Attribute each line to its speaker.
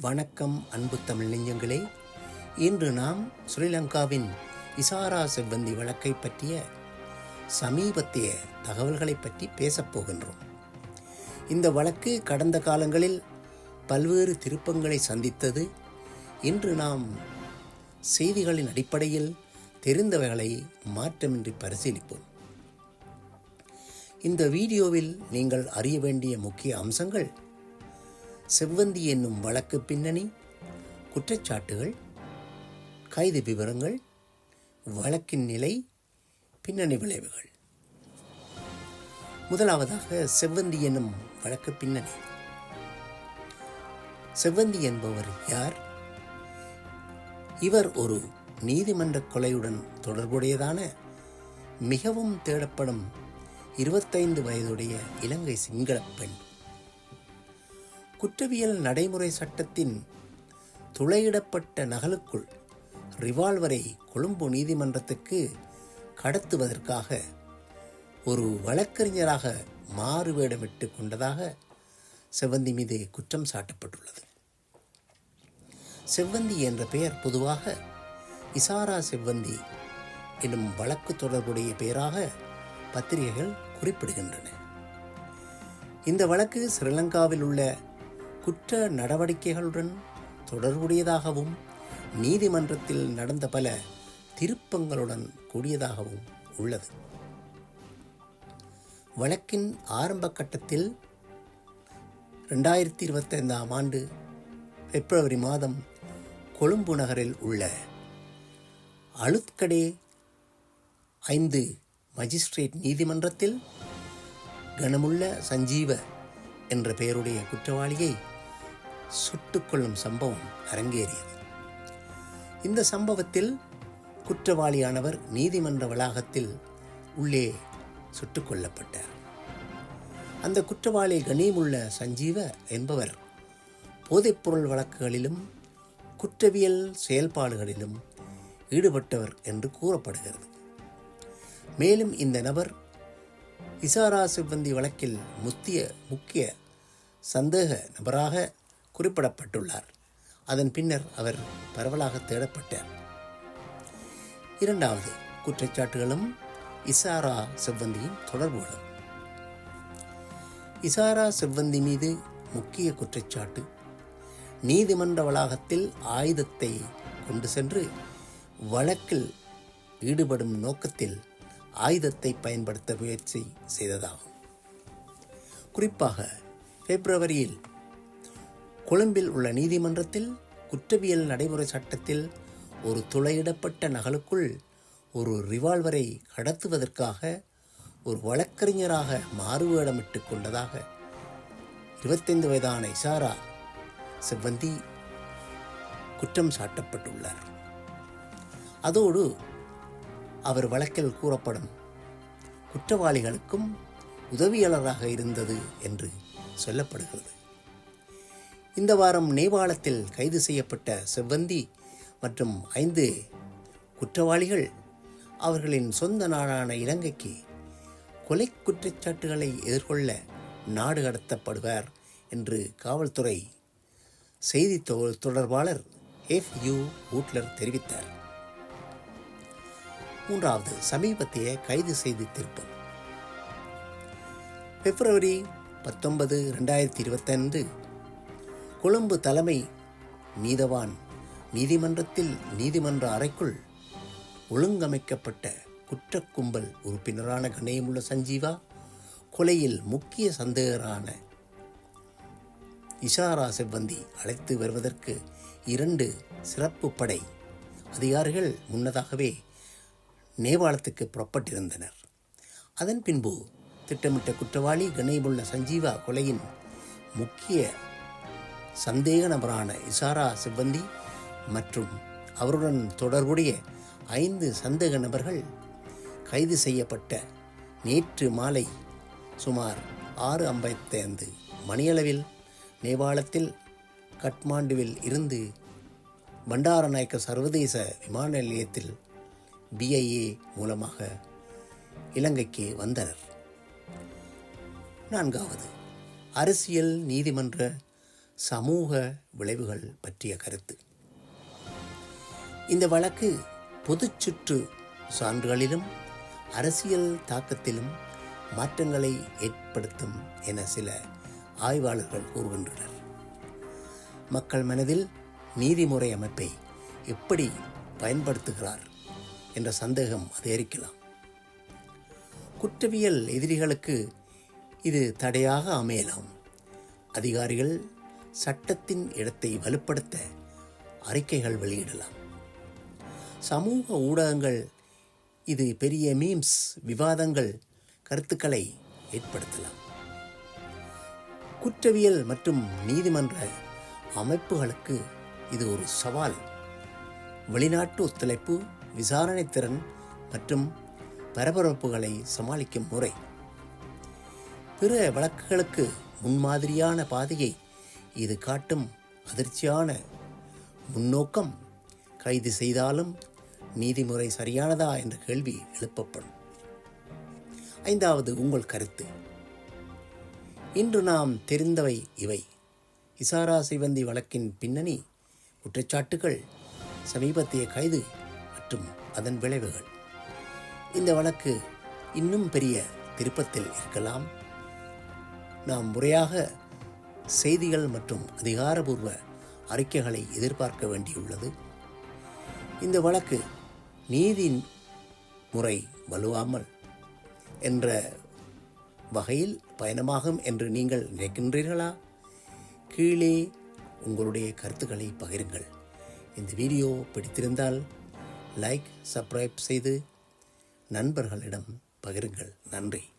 Speaker 1: வணக்கம் அன்பு தமிழ் நெஞ்சங்களே. இன்று நாம் ஸ்ரீலங்காவின் இசாரா செவ்வந்தி வழக்கை பற்றிய சமீபத்திய தகவல்களை பற்றி பேசப் போகின்றோம். இந்த வழக்கு கடந்த காலங்களில் பல்வேறு திருப்பங்களை சந்தித்தது. இன்று நாம் செய்திகளின் அடிப்படையில் தெரிந்தவைகளை மாற்றமின்றி பரிசீலிப்போம். இந்த வீடியோவில் நீங்கள் அறிய வேண்டிய முக்கிய அம்சங்கள் செவ்வந்தி என்னும் வழக்கு பின்னணி குற்றச்சாட்டுகள் கைது விவரங்கள் வழக்கின் நிலை பின்னணி விளைவுகள். முதலாவதாக செவ்வந்தி என்னும் வழக்கு பின்னணி. செவ்வந்தி என்பவர் யார்? இவர் ஒரு நீதிமன்ற கொலையுடன் தொடர்புடையதான மிகவும் தேடப்படும் இருபத்தைந்து வயதுடைய இலங்கை சிங்களப் பெண். குற்றவியல் நடைமுறை சட்டத்தின் துளையிடப்பட்ட நகலுக்குள் ரிவால்வரை கொழும்பு நீதிமன்றத்துக்கு கடத்துவதற்காக ஒரு வழக்கறிஞராக மாறுவேடமிட்டு கொண்டதாக செவ்வந்தி மீது குற்றம் சாட்டப்பட்டுள்ளது. செவ்வந்தி என்ற பெயர் பொதுவாக இசாரா செவ்வந்தி என்னும் வழக்கு தொடர்புடைய பெயராக பத்திரிகைகள் குறிப்பிடுகின்றன. இந்த வழக்கு ஸ்ரீலங்காவில் உள்ள குற்ற நடவடிக்கைகளுடன் தொடர்புடையதாகவும் நீதிமன்றத்தில் நடந்த பல திருப்பங்களுடன் கூடியதாகவும் உள்ளது. வழக்கின் ஆரம்ப கட்டத்தில் ரெண்டாயிரத்தி இருபத்தைந்தாம் ஆண்டு பிப்ரவரி மாதம் கொழும்பு நகரில் உள்ள அழுத்கடே ஐந்து மஜிஸ்ட்ரேட் நீதிமன்றத்தில் கனமுள்ள சஞ்சீவ என்ற பெயருடைய குற்றவாளியை சுட்டுக்கொள்ளும் சம்பவம் அரங்கேறியது. இந்த சம்பவத்தில் குற்றவாளியானவர் நீதிமன்ற வளாகத்தில் உள்ளே சுட்டுக் கொல்லப்பட்டார் அந்த குற்றவாளி கனிமுள்ள சஞ்சீவ என்பவர் போதைப்பொருள் வழக்குகளிலும் குற்றவியல் செயல்பாடுகளிலும் ஈடுபட்டவர் என்று கூறப்படுகிறது. மேலும் இந்த நபர் இசாரா சிப்பந்தி வழக்கில் முத்திய முக்கிய சந்தேக நபராக குறிப்பிடப்பட்டுள்ளார். அதன் பின்னர் அவர் பரவலாக தேடப்பட்டார். இரண்டாவது குற்றச்சாட்டுகளும் இசாரா செவ்வந்தியின் தொடர்புகளும். இசாரா செவ்வந்தி மீது முக்கிய குற்றச்சாட்டு நீதிமன்ற வளாகத்தில் ஆயுதத்தை கொண்டு சென்று வழக்கில் ஈடுபடும் நோக்கத்தில் ஆயுதத்தை பயன்படுத்த முயற்சி செய்ததாகும். குறிப்பாக பிப்ரவரியில் கொழும்பில் உள்ள நீதிமன்றத்தில் குற்றவியல் நடைமுறை சட்டத்தில் ஒரு துளையிடப்பட்ட நகலுக்குள் ஒரு ரிவால்வரை கடத்துவதற்காக ஒரு வழக்கறிஞராக மாறுவேடமிட்டு கொண்டதாக இருபத்தைந்து வயதான இசாரா செவ்வந்தி குற்றம் சாட்டப்பட்டுள்ளார். அதோடு அவர் வழக்கில் கூறப்படும் குற்றவாளிகளுக்கும் உதவியாளராக இருந்தது என்று சொல்லப்படுகிறது. இந்த வாரம் நேபாளத்தில் கைது செய்யப்பட்ட செவ்வந்தி மற்றும் ஐந்து குற்றவாளிகள் அவர்களின் சொந்த நாடான இலங்கைக்கு கொலை குற்றச்சாட்டுகளை எதிர்கொள்ள நாடு கடத்தப்படுவார் என்று காவல்துறை செய்தி தொடர்பாளர் எஃப் யூ வூட்லர் தெரிவித்தார். மூன்றாவது சமீபத்திய கைது செய்தி திருப்பம். பிப்ரவரி பத்தொன்பது ரெண்டாயிரத்தி இருபத்தைந்து கொழும்பு தலைமை நீதவான் நீதிமன்றத்தில் நீதிமன்ற அறைக்குள் ஒழுங்கமைக்கப்பட்ட குற்றக்கும்பல் உறுப்பினரான கணேயமுள்ள சஞ்சீவா கொலையில் முக்கிய சந்தேகரான இஷாரா செவ்வந்தி அழைத்து வருவதற்கு இரண்டு சிறப்பு படை அதிகாரிகள் முன்னதாகவே நேபாளத்துக்கு புறப்பட்டிருந்தனர். அதன் பின்பு திட்டமிட்ட குற்றவாளி கணேமுள்ள சஞ்சீவா கொலையின் முக்கிய சந்தேக நபரான இசாரா சிப்பந்தி மற்றும் அவருடன் தொடர்புடைய ஐந்து சந்தேக நபர்கள் கைது செய்யப்பட்ட நேற்று மாலை சுமார் ஆறு ஐம்பத்தைந்து மணியளவில் நேபாளத்தில் கட்மாண்டுவில் இருந்து பண்டாரநாயக்க சர்வதேச விமான நிலையத்தில் பிஐஏ மூலமாக இலங்கைக்கு வந்தனர். நான்காவது அரசியல் நீதிமன்ற சமூக விளைவுகள் பற்றிய கருத்து. இந்த வழக்கு பொது சுற்று சான்றுகளிலும் அரசியல் தாக்கத்திலும் மாற்றங்களை ஏற்படுத்தும் என சில ஆய்வாளர்கள் கூறுகின்றனர். மக்கள் மனதில் நீதிமுறை அமைப்பை எப்படி பயன்படுத்துகிறார் என்ற சந்தேகம் அதிகரிக்கலாம் குற்றவியல் எதிரிகளுக்கு இது தடையாக அமையலாம். அதிகாரிகள் சட்டத்தின் இடத்தை வலுப்படுத்த அறிக்கைகள் வெளியிடலாம். சமூக ஊடகங்கள் இது பெரிய மீம்ஸ் விவாதங்கள் கருத்துக்களை ஏற்படுத்தலாம். குற்றவியல் மற்றும் நீதிமன்ற அமைப்புகளுக்கு இது ஒரு சவால். வெளிநாட்டு ஒத்துழைப்பு விசாரணை திறன் மற்றும் பரபரப்புகளை சமாளிக்கும் முறை. பிற வழக்குகளுக்கு முன்மாதிரியான பாதையை இது காட்டும் அதிர்ச்சியான முன்னோக்கம். கைது செய்தாலும் நீதிமுறை சரியானதா என்ற கேள்வி எழுப்பப்படும். ஐந்தாவது உங்கள் கருத்து. இன்று நாம் தெரிந்தவை இவை. இசாரா சிவந்தி வழக்கின் பின்னணி குற்றச்சாட்டுகள் சமீபத்திய கைது மற்றும் அதன் விளைவுகள். இந்த வழக்கு இன்னும் பெரிய திருப்பத்தில் இருக்கலாம். நாம் முறையாக செய்திகள் மற்றும் அதிகாரபூர்வ அறிக்கைகளை எதிர்பார்க்க வேண்டியுள்ளது. இந்த வழக்கு நீதி முறை வலுவாமல் என்ற வகையில் பயணமாகும் என்று நீங்கள் நினைக்கின்றீர்களா? கீழே உங்களுடைய கருத்துக்களை பகிருங்கள். இந்த வீடியோ பிடித்திருந்தால் லைக் சப்ஸ்கிரைப் செய்து நண்பர்களிடம் பகிருங்கள். நன்றி.